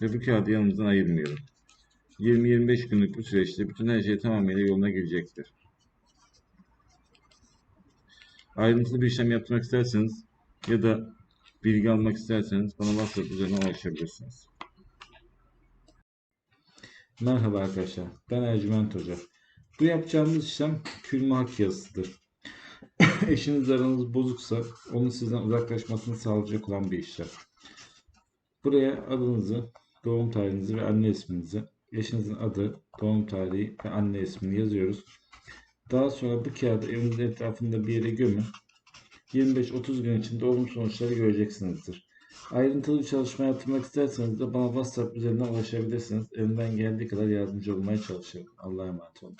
bu kağıdı yanımızdan ayırmayalım. 20-25 günlük bu süreçte bütün her şey tamamıyla yoluna girecektir. Ayrıntılı bir işlem yapmak isterseniz ya da bilgi almak isterseniz bana WhatsApp üzerinden ulaşabilirsiniz. Merhaba arkadaşlar, ben Ercüment Hoca. Bu yapacağımız işlem külme hak yazısıdır. Eşiniz aranız bozuksa onun sizden uzaklaşmasını sağlayacak olan bir işlem. Buraya adınızı, doğum tarihinizi ve anne isminizi, eşinizin adı, doğum tarihi ve anne ismini yazıyoruz. Daha sonra bu kağıdı evinizin etrafında bir yere gömün. 25-30 gün içinde olumlu sonuçları göreceksinizdir. Ayrıntılı bir çalışma yaptırmak isterseniz de bana WhatsApp üzerinden ulaşabilirsiniz. Elimden geldiği kadar yardımcı olmaya çalışırım. Allah'a emanet olun.